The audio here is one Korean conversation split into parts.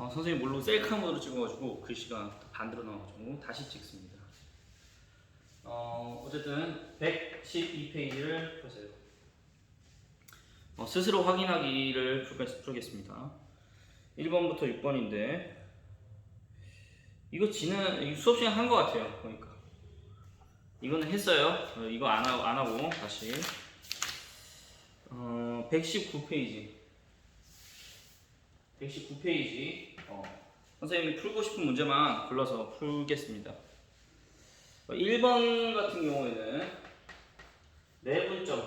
어, 선생님 물론 셀카 모드로 찍어가지고 글씨가 반대로 나와가지고 다시 찍습니다. 어, 어쨌든 112페이지를 보세요. 어, 스스로 확인하기를 풀겠- 풀겠습니다. 1번부터 6번인데 이거 지난 이 수업 시간 한 것 같아요. 그러니까 이거는 했어요. 어, 이거 안 하고 안 하고 다시 어, 119페이지 119페이지 어, 선생님이 풀고 싶은 문제만 불러서 풀겠습니다. 어, 1번 같은 경우에는 내분점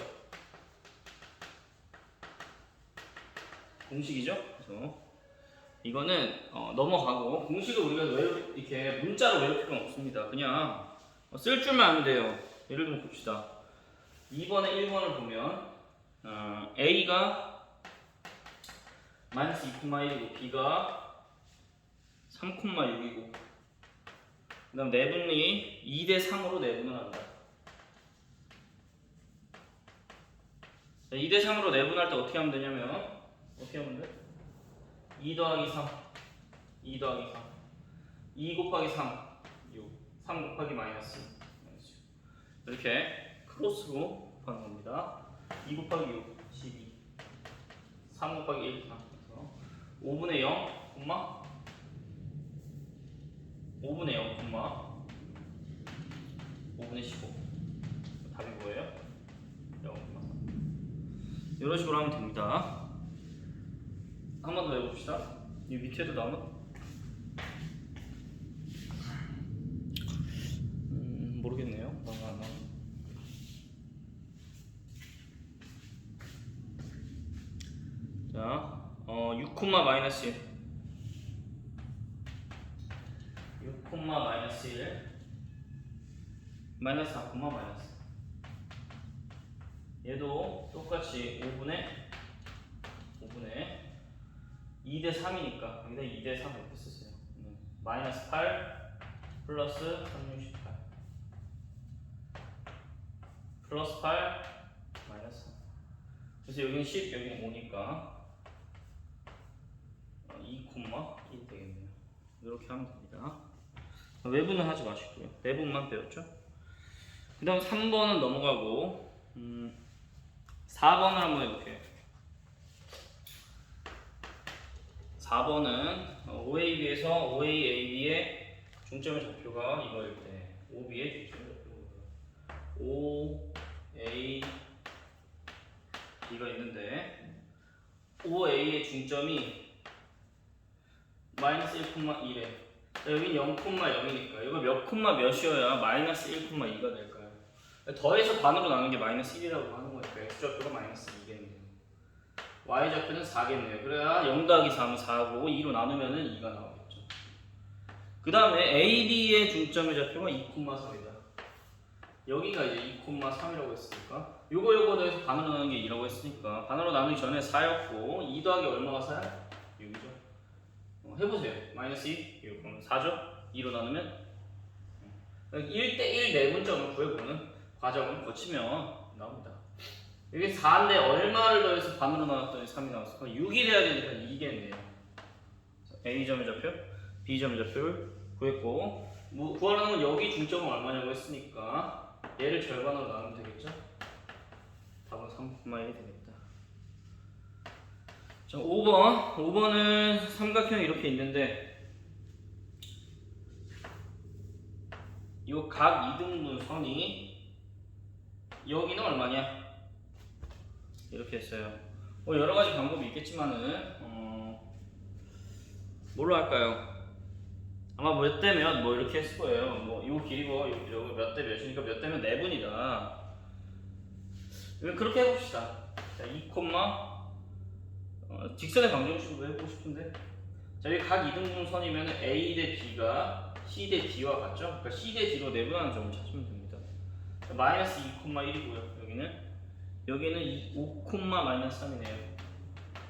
공식이죠. 그래서 이거는 어, 넘어가고 공식을 우리가 외우, 이렇게 문자로 외울 필요는 없습니다. 그냥 어, 쓸 줄만 알면 돼요. 예를 들면 봅시다. 2번에 1번을 보면 어, A가 마이너스 2,1이고 B가 3,6이고. 그 다음 내분이 2대 3으로 내분을 한다. 자, 2대 3으로 내분할 때 어떻게 하면 되냐면 어떻게 하면 돼? 2 더하기 3 2 더하기 3 2 곱하기 3 6 3 곱하기 마이너스. 마이너스 6 이렇게 크로스로 곱하는 겁니다. 2 곱하기 6 12 3 곱하기 1 3 그래서 5분의 0 콤마 5분의 0 콤마 5분의 15 답이 뭐예요? 0 콤마 3 이런 식으로 하면 됩니다 한 번 더 해봅시다. 이 밑에도 나오나? 음, 모르겠네요. 나가 안 나와. 자, 어, 6 콤마 마이너스 1. 마 마이너스 1. 마이너스 4 콤마 마이너스. 얘도 똑같이 5분의 5분의 2대 3이니까 여기다 2대 3 이렇게 쓰세요. 음, 마이너스 8 플러스 368 플러스 8 마이너스 3 그래서 여기는 10 여기는 5니까 2 콤마 1 되겠네요. 이렇게 하면 됩니다. 외부는 하지 마시고요. 내부만 배웠죠? 그 다음 3번은 넘어가고 음, 4번을 한번 해볼게요. 4번은 OAB에서 OAAB의 중점의 좌표가 이거일 때 OB의 중점의 좌표가 OAB가 있는데 OA의 중점이 마이너스 1,1에 여긴 0,0이니까 이거 몇 콤마 몇이어야 마이너스 1,2가 될까요? 더해서 반으로 나누는 게 마이너스 1이라고 하는 거니까 x좌표가 마이너스 2겠네요 y좌표는 4겠네요. 그래야 0 더하기 3은 4고 2로 나누면 은 2가 나오겠죠. 그 다음에 AB의 중점의 좌표가 2,3이다. 여기가 이제 2,3이라고 했으니까 요거 요거 더해서 반으로 나누는 게 2라고 했으니까 반으로 나누기 전에 4였고 2 더하기 얼마가 4야? 6이죠. 어, 해보세요. 마이너스 2, 6. 그럼 4죠? 2로 나누면 1대1 내분점을 구해보는 과정을 거치면 나옵니다. 여기 4인데 얼마를 더해서 반으로 나눴더니 3이 나왔을까? 6이 돼야 되니까 2겠네요. A점의 좌표, B점의 좌표를 구했고 뭐 구하라는 건 여기 중점은 얼마냐고 했으니까 얘를 절반으로 나누면 되겠죠? 답은 3,1이 되겠다. 자, 5번. 5번은 삼각형이 이렇게 있는데 이 각 이등분 선이 여기는 얼마냐? 이렇게 했어요. 뭐 여러 가지 방법이 있겠지만은 어, 뭘로 할까요? 아마 몇 대면 뭐 이렇게 했을 거예요. 뭐요 길이고 요 몇대 몇이니까 몇 대면 네 분이다. 그러면 그렇게 해봅시다. 자, 2 콤마 어, 직선의 방정식으로 해보고 싶은데 자 여기 각 이등분선이면 A 대 B가 C 대 D와 같죠? 그러니까 C 대 D로 내분하는 점을 찾으면 됩니다. 자, 마이너스 2 콤마 1이고요. 여기는 여기는 5 콤마 마이너스 3이네요.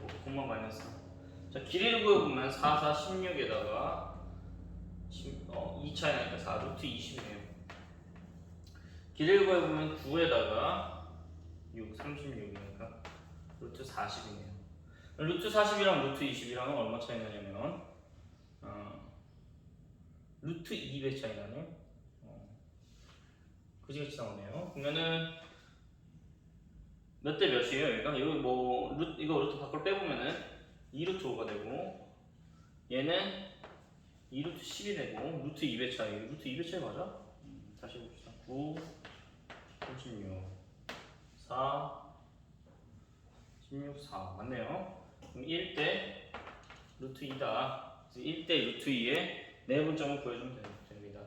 5 콤마 마이너스 3. 자, 길이를 구해보면 4, 4, 16에다가 10, 어, 2 차이 나니까 4 루트 20이네요. 길이를 구해보면 9에다가 6, 36이니까 루트 40이네요. 루트 40이랑 루트 20이랑은 얼마 차이 나냐면 루트 2배 차이 나네요. 어. 그지같이 나오네요. 그러면은 몇 대 몇이에요? 여기가 여기 뭐 루, 이거 루트 밖으로 빼보면은 2루트 5가 되고 얘는 2루트 10이 되고 루트 2배 차이 루트 2배 차이 맞아? 음, 다시 봅시다 9 36 4 16 4 맞네요 그럼 1대 루트 2다 1대 루트 2의 내분점을 구해주면 되- 됩니다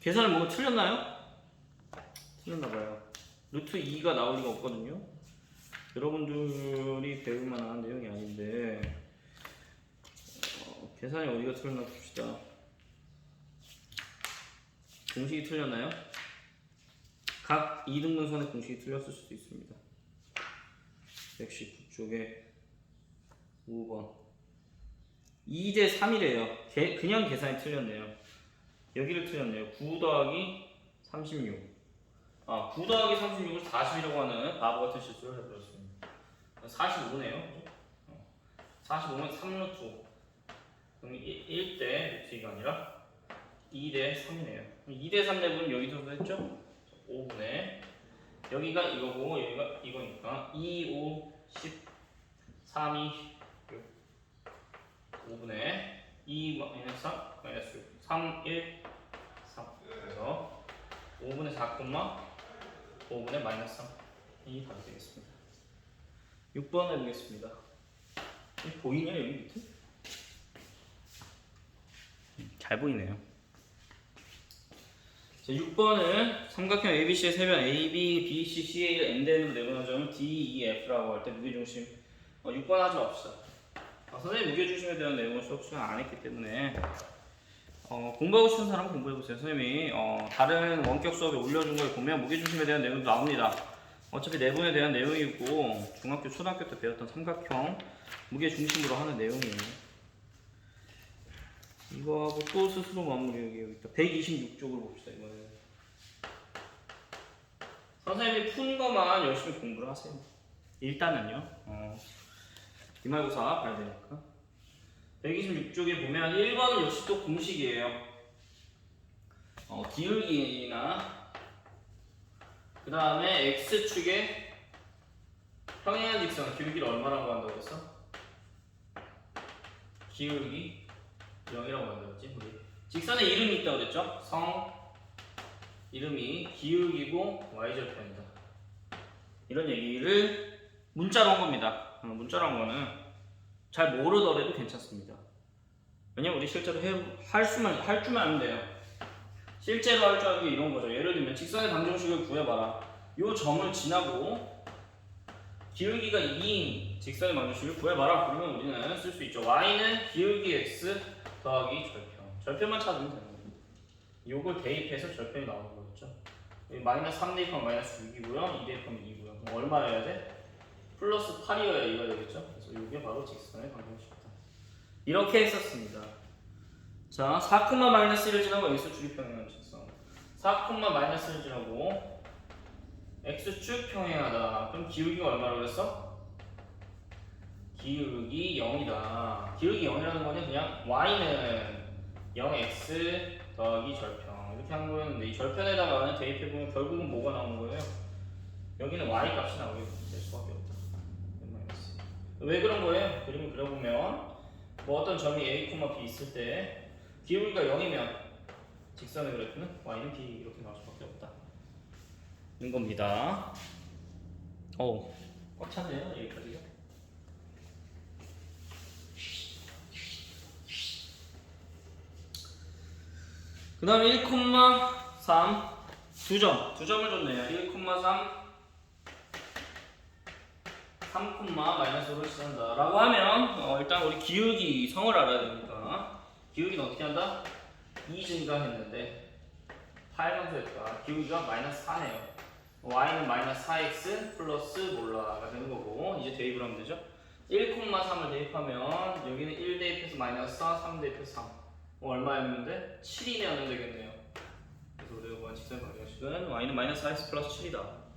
계산을 뭐가 틀렸나요? 틀렸나봐요 루트 2가 나올 리가 없거든요 여러분들이 배울 만한 내용이 아닌데 어, 계산이 어디가 틀렸나 봅시다. 공식이 틀렸나요? 각 이등분선의 공식이 틀렸을 수도 있습니다. 119쪽에 5번 2대 3이래요. 그냥 계산이 틀렸네요. 여기를 틀렸네요. 9 더하기 36. 아, 9 더하기 36을 40이라고 하는 바보 같은 실수를 해버렸습니다. 45네요. 45면 3루트. 그럼 1, 대 루트가 아니라 2대 3이네요. 2대 3 내분 여기서도 했죠? 5분의 여기가 이거고 여기가 이거니까 2, 5, 10, 3, 2, 6 5분의 2 마이너스 3 마이너스 6 3, 1, 3 그래서 5분의 4, 5분의 마이너스 3이 답이 되겠습니다. 6번 해보겠습니다. 이 보이냐 여기 밑에? 잘 보이네요. 자, 6번은 삼각형 ABC의 세변 AB, BC, CA를 N대로 내분한 점을 D, E, F라고 할 때 무게중심 어, 6번 하지 맙시다. 아, 선생님 무게중심에 대한 내용을 수업 시간 안 했기 때문에 어, 공부하고 싶은 사람은 공부해보세요. 선생님이 어, 다른 원격 수업에 올려준 걸 보면 무게중심에 대한 내용도 나옵니다. 어차피 내분에 대한 내용이고 중학교, 초등학교 때 배웠던 삼각형 무게 중심으로 하는 내용이에요. 이거하고 또 스스로 마무리 여기 있다. 126쪽을 봅시다 이거는. 선생님이 푼 것만 열심히 공부를 하세요. 일단은요. 어, 기말고사 봐야 되니까. 126쪽에 보면 1번은 역시 또 공식이에요. 어, 기울기나 그 다음에 x축에 평행한 직선 기울기를 얼마라고 한다고 했어? 기울기 0이라고 만들었지 우리 직선에 이름이 있다고 그랬죠? 성 이름이 기울기고 y절편이다 이런 얘기를 문자로 한 겁니다 어, 문자로 한 거는 잘 모르더라도 괜찮습니다 왜냐면 우리 실제로 해, 할 수만 할 줄만 알면 돼요 실제로 할줄게 이런 거죠. 예를 들면 직선의 방정식을 구해봐라. 요 점을 지나고 기울기가 2인 직선의 방정식을 구해봐라. 그러면 우리는 쓸 수 있죠. y는 기울기 x 더하기 절편. 절편만 찾으면 되는 거예요. 요걸 대입해서 절편이 나오는 거겠죠. 마이너스 3 대입하면 마이너스 6이고요. 2 대입하면 2고요. 그럼 얼마여야 돼? 플러스 8이어야 2가 되겠죠. 그래서 이게 바로 직선의 방정식이다. 이렇게 했었습니다. 자, 4, 마이너스 1을 지나고 x축이 평행하는 직선. 4, 마이너스 1을 지나고 x축 평행하다. 그럼 기울기가 얼마라고 그랬어? 기울기 0이다. 기울기 0이라는 거는 그냥 y는 0x 더하기 절편. 이렇게 한 거였는데 이 절편에다가 대입해보면 결국은 뭐가 나오는 거예요? 여기는 y 값이 나오게 될 수밖에 없다. 왜 그런 거예요? 그림을 그려보면 뭐 어떤 점이 a, b 있을 때 기울기가 0이면 직선의 그래프는 y는 b 이렇게 나올 수밖에 없다. 는 겁니다. 어, 꽉 찼네요 여기까지가. 그 다음에 1,3두 점, 두 점을 줬네요. 1,3 3, 마이너스 5를 쓰는다. 라고 하면 어, 일단 우리 기울기 성을 알아야 되니까 기울기는 어떻게 한다? 2 증가했는데 8강수였다. 기울기가 마이너스 4네요. y는 마이너스 4x 플러스 몰라가 되는 거고 이제 대입을 하면 되죠? 1,3을 대입하면 여기는 1 대입해서 마이너스 4, 3 대입해서 3 어, 얼마였는데? 7이 되면 되겠네요. 그래서 우리가 직선 방정식은 y는 마이너스 4x 플러스 7이다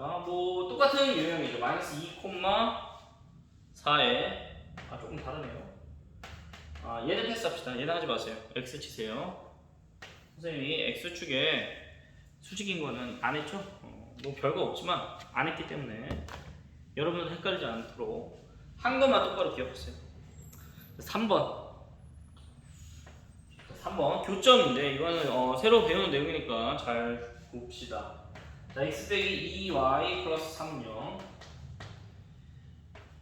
자, 뭐 똑같은 유형이죠. 마이너스 2, 4에 아 조금 다르네요. 아, 얘는 패스합시다. 얘는 하지 마세요. X 치세요. 선생님이 X축에 수직인 거는 안 했죠? 어, 뭐 별거 없지만 안 했기 때문에 여러분들 헷갈리지 않도록 한 것만 똑바로 기억하세요. 3번. 3번 교점인데 이거는 어, 새로 배우는 내용이니까 잘 봅시다. 자, x 빼기 2y 플러스 3요.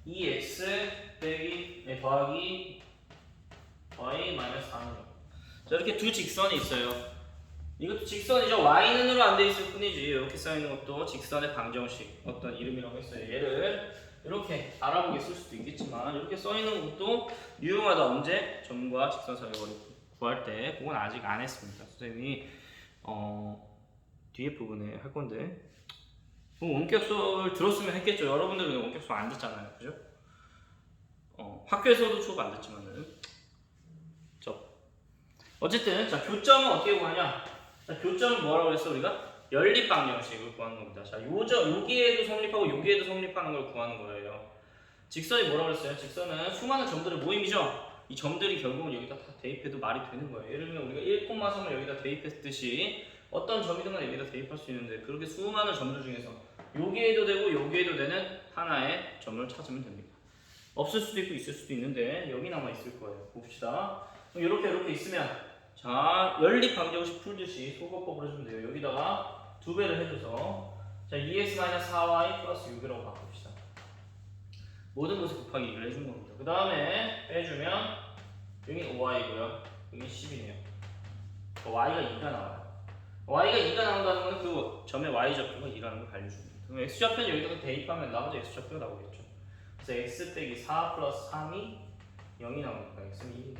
2x 빼기 네, 더하기 y 마이너스 3요. 자, 이렇게 두 직선이 있어요. 이것도 직선이죠. y는으로 안 돼 있을 뿐이지. 이렇게 써 있는 것도 직선의 방정식 어떤 이름이라고 했어요. 얘를 이렇게 알아보게 쓸 수도 있겠지만 이렇게 써 있는 것도 유용하다. 언제 점과 직선 거리 구할 때 그건 아직 안 했습니다. 선생님이 어, 뒤에 부분에 할 건데 뭐 원격수를 들었으면 했겠죠. 여러분들은 원격수 안 듣잖아요, 그죠? 어, 학교에서도 수업 안 듣지만은 저 어쨌든 자 교점은 어떻게 구하냐? 자 교점은 뭐라고 했어 우리가? 연립 방정식을 구하는 겁니다. 자 요점 여기에도 성립하고 여기에도 성립하는 걸 구하는 거예요. 직선이 뭐라고 했어요? 직선은 수많은 점들의 모임이죠. 이 점들이 결국은 여기다 다 대입해도 말이 되는 거예요. 예를 들면 우리가 1,3을 여기다 대입했듯이 어떤 점이든 간에 여기다 대입할 수 있는데 그렇게 수많은 점들 중에서 여기에도 되고 여기에도 되는 하나의 점을 찾으면 됩니다. 없을 수도 있고 있을 수도 있는데 여기 남아 있을 거예요. 봅시다. 그럼 이렇게 이렇게 있으면 자 연립 방정식 풀듯이 소거법을 해주면 돼요. 여기다가 두 배를 해줘서 자 2x-4y 플러스 6이라고 바꿉시다. 모든 것을 곱하기 2를 해준 겁니다. 그 다음에 빼주면 여기 5y고요. 여기 10이네요. y가 2가 나와요. Y가 2가 나온다는 건그 점의 y 좌표가 2라는 걸 알려줍니다. 그럼 x 좌표는 여기다가 대입하면 나머지 x 좌표가 나오겠죠. 그래서 x 빼기 4 플러스 3이 0이 나오니까 x는 1입니다.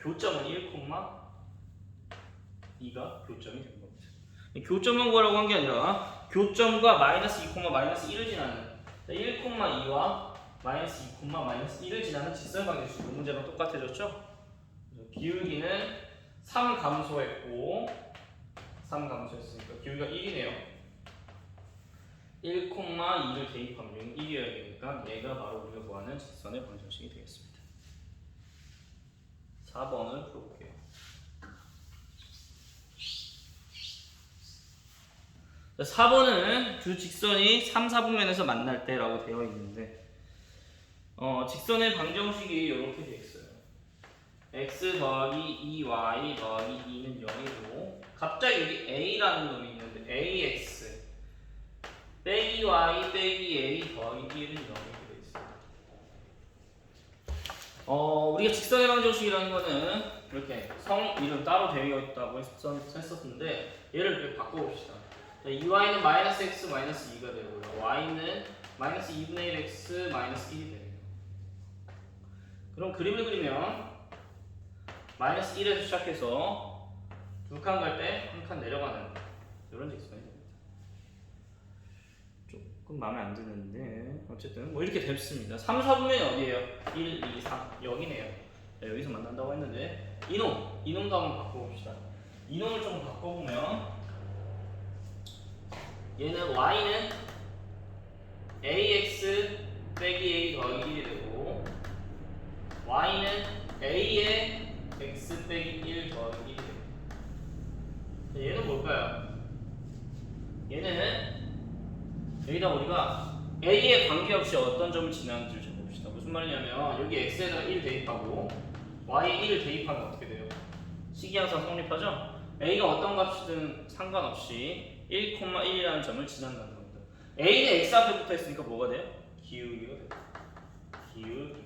교점은 1,2가 교점이 된 겁니다. 교점만 구하라고 한 게 아니라 교점과 마이너스 2, 마이너스 1을 지나는 1,2와 마이너스 2, 마이너스 1을 지나는 직선 방정식 이 문제랑 똑같아졌죠? 기울기는 3 감소했고 3 감소했으니까 기울기가 1이네요. 1,2를 대입하면 1이어야 되니까 얘가 바로 우리가 구하는 직선의 방정식이 되겠습니다. 4번을 풀어볼게요. 자, 4번은 두 직선이 3, 4분면에서 만날 때라고 되어 있는데 어, 직선의 방정식이 이렇게 되어 있어요. X 더하기 2y 더하기 2는 0이고 갑자기 여기 a라는 놈이 있는데 ax 빼기 y 빼기 a 더하기 1은 0 이렇게 되어 있어요. 어, 우리가 직선의 방정식이라는 거는 이렇게 성 이름 따로 되어 있다고 했었- 했었는데 얘를 이렇게 바꿔봅시다. 자, 2y는 마이너스 x 마이너스 2가 되고요. y는 마이너스 2분의 1 x 마이너스 1이 되네요. 그럼 그림을 그리면 마이너스 1에서 시작해서 두 칸 갈 때 한 칸 내려가는 이런 직선이 됩니다. 조금 마음에 안 드는데 어쨌든 뭐 이렇게 됐습니다. 3, 4분면이 어디예요? 1, 2, 3 여기네요. 네, 여기서 만난다고 했는데 이놈 이놈도 한번 바꿔봅시다. 이놈을 좀 바꿔보면 얘는 y는 ax 빼기 a 더하기 1이 되고 y는 a의 x 빼기 1 더하기 1이 됩니다. 얘는 뭘까요? 얘는 여기다 우리가 a에 관계없이 어떤 점을 지나는지를 적어봅시다. 무슨 말이냐면 여기 x에다가 1 대입하고 y에 1을 대입하면 어떻게 돼요? 식이항상 성립하죠? a가 어떤 값이든 상관없이 1,1이라는 점을 지난다는 겁니다. a는 x 앞에 붙어 있으니까 뭐가 돼요? 기울기가 돼요. 기울기가 된다.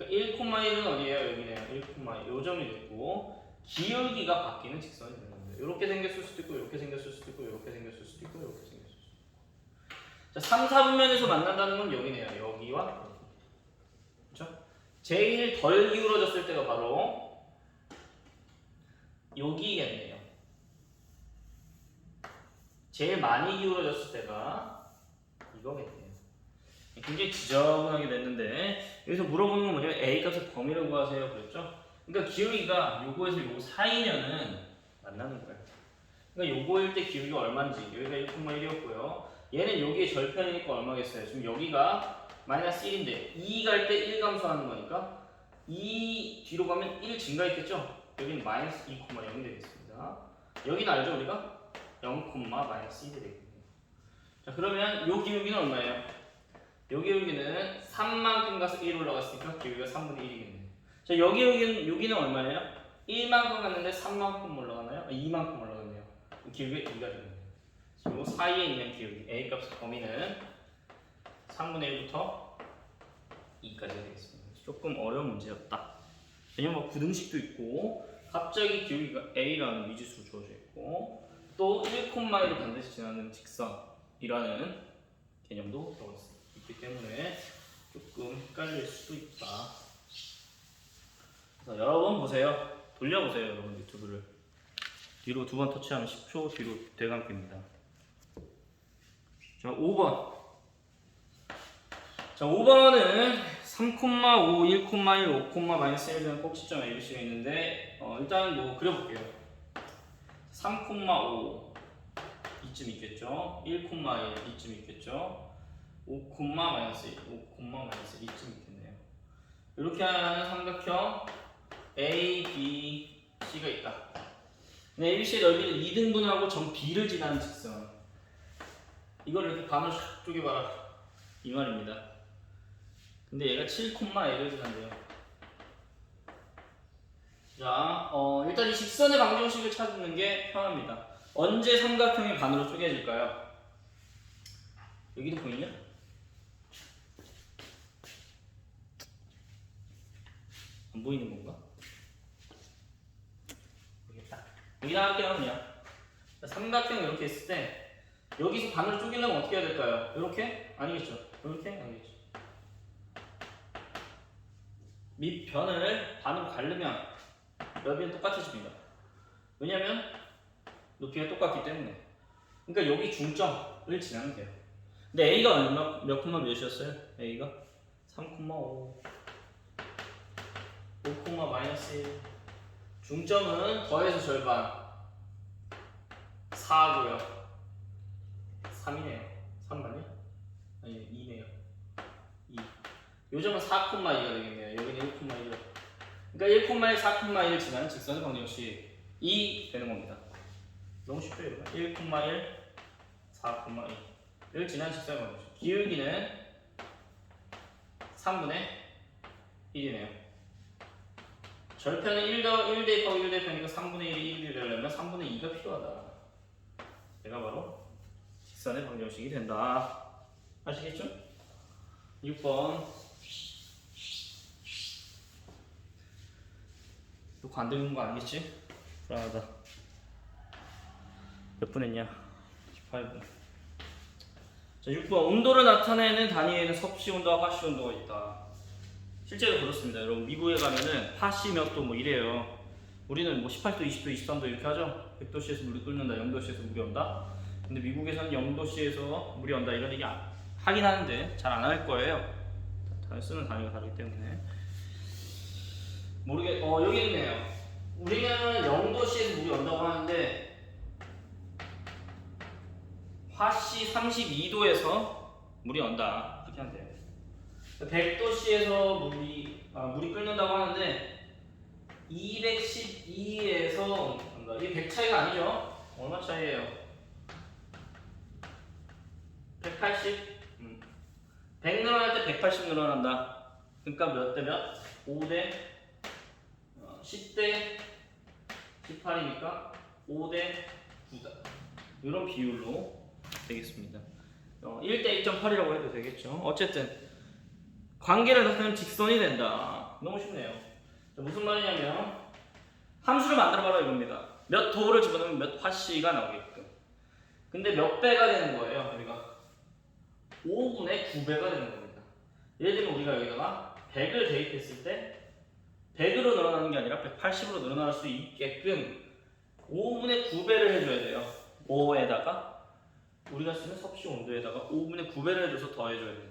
그러니까 1,1은 어디예요? 여기네요. 1,1. 요 점이 됐고 기울기가 바뀌는 직선이 되는 겁니다. 이렇게 생겼을 수도 있고 이렇게 생겼을 수도 있고 이렇게 생겼을 수도 있고 이렇게 생겼을 수도 있고. 자, 3, 4분면에서 만난다는 건 여기네요. 여기와 여기. 그렇죠? 제일 덜 기울어졌을 때가 바로 여기겠네요. 제일 많이 기울어졌을 때가 이거겠네요. 굉장히 지저분하게 됐는데 여기서 물어보는 건 뭐냐면 a 값의 범위를 구하세요 그랬죠? 그러니까 기울기가 요거에서 요거 사이면은 만나는 거예요. 그러니까 요거일 때 기울기가 얼마인지 여기가 1,1이었고요. 얘는 여기에 절편이니까 얼마겠어요? 지금 여기가 마이너스 1인데 2 갈 때 1 감소하는 거니까 2 뒤로 가면 1 증가했겠죠? 여기는 마이너스 2,0 되겠습니다. 여기는 알죠 우리가? 0, 마이너스 1이 되겠네요. 자 그러면 요 기울기는 얼마예요? 요 기울기는 3만큼 가서 1 올라갔으니까 기울기가 3분의 1이겠네요. 자 여기 여기는 여기는 얼마예요? 1만큼 갔는데 3만큼 올라가나요? 아, 2만큼 올라갔네요. 기울기가 2가 되겠네요. 요 사이에 있는 기울기 a 값의 범위는 3분의 1부터 2까지 되겠습니다. 조금 어려운 문제였다. 왜냐면 뭐 구등식도 있고 갑자기 기울기가 a라는 미지수로 주어져 있고 또 1,1을 반드시 지나는 직선이라는 개념도 들어가 있기 때문에 조금 헷갈릴 수도 있다. 자, 여러 번 보세요. 돌려보세요, 여러분 유튜브를. 뒤로 두 번 터치하면 10초 뒤로 대감깁니다. 자, 5번. 자, 5번은 3,5, 1,1, 5, 마이너스 1 되는 꼭지점 ABC가 있는데 어, 일단 뭐 그려볼게요. 3,5 이쯤 있겠죠. 1, 1 이쯤 있겠죠. 5, 마이너스 1, 5, 마이너스 2쯤 있겠네요. 이렇게 하는 삼각형 A, B, C가 있다. 네, ABC의 넓이를 2등분하고 점 B를 지나는 직선. 이걸 이렇게 반으로 샥 쪼개봐라. 이 말입니다. 근데 얘가 7,1을 지난대요. 자, 어, 일단 이 직선의 방정식을 찾는 게 편합니다. 언제 삼각형이 반으로 쪼개질까요? 여기도 보이냐? 안 보이는 건가? 모르겠다. 여기다 할게요, 그냥. 삼각형 이렇게 있을 때 여기서 반으로 쪼개려면 어떻게 해야 될까요? 이렇게? 아니겠죠. 이렇게? 아니겠죠. 밑변을 반으로 가르면 넓이는 똑같아집니다. 왜냐면 높이가 똑같기 때문에. 그러니까 여기 중점을 지나면 돼요. 근데 A가 얼마, 몇 콤마 몇이었어요? A가? 3,5 5, 마이너스 1 중점은 더해서 절반. 4고요. 3이네요. 3 맞냐? 아니 2네요. 2 요점은 4,2가 되겠네요. 여기는 1,1 그러니까 1,1, 4,1을 지나는 직선의 방정식 2 되는 겁니다. 너무 쉽죠 이거? 1,1, 4,2를 지나는 직선의 방정식 기울기는 3분의 1이네요 절편은 1더 1 대입하고 1 대입하니까 3분의 1이 1이 되려면 3분의 2가 필요하다. 얘가 바로 직선의 방정식이 된다. 아시겠죠? 6번 이거 안 되는 거 아니겠지? 불안하다. 몇 분 했냐? 18분. 자, 6번 온도를 나타내는 단위에는 섭씨 온도와 화씨 온도가 있다. 실제로 그렇습니다. 여러분 미국에 가면은 파시 몇 도뭐 이래요. 우리는 뭐 18도, 20도, 23도 이렇게 하죠. 100도씨에서 물이 끓는다, 0도씨에서 물이 온다. 근데 미국에서는 0도씨에서 물이 온다 이런 얘기 안- 하긴 하는데 잘 안 할 거예요. 다 쓰는 단위가 다르기 때문에 모르겠. 어 여기 있네요. 우리는 0도씨에서 물이 온다고 하는데 화씨 32도에서 물이 온다 하면 돼요. 100도씨에서 물이 아, 물이 끓는다고 하는데 212에서 이게 100 차이가 아니죠? 얼마 차이예요? 180? 음. 100 늘어날 때 180 늘어난다. 그러니까 몇 대 몇? 5대 어, 10대 18이니까 5대 9다. 이런 비율로 되겠습니다. 어, 1대 1.8이라고 해도 되겠죠. 어쨌든 관계를 나타내는 직선이 된다. 너무 쉽네요. 자, 무슨 말이냐면 함수를 만들어봐라 이겁니다. 몇 도를 집어넣으면 몇 화씨가 나오게끔. 근데 몇 배가 되는 거예요, 우리가? 5분의 9배가 되는 겁니다. 예를 들면 우리가 여기다가 100을 대입했을 때 100으로 늘어나는 게 아니라 180으로 늘어날 수 있게끔 5분의 9배를 해줘야 돼요. 5에다가 우리가 쓰는 섭씨 온도에다가 5분의 9배를 해줘서 더해줘야 되는데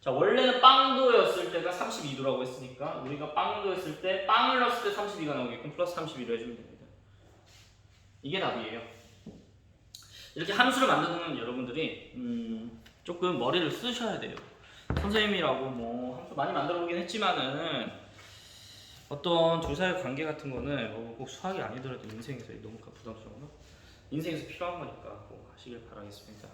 자 원래는 빵도였을 때가 32도라고 했으니까 우리가 빵도였을 때 빵을 넣었을 때 32가 나오게끔 플러스 32로 해주면 됩니다. 이게 답이에요. 이렇게 함수를 만드는 여러분들이 음, 조금 머리를 쓰셔야 돼요. 선생님이라고 뭐 함수 많이 만들어 보긴 했지만은 어떤 두 사람의 관계 같은 거는 뭐꼭 수학이 아니더라도 인생에서 너무 부담스러워서 인생에서 필요한 거니까 꼭 하시길 바라겠습니다.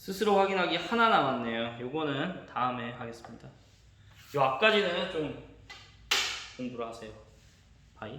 스스로 확인하기 하나 남았네요. 요거는 다음에 하겠습니다. 요 앞까지는 좀 공부를 하세요. 바이.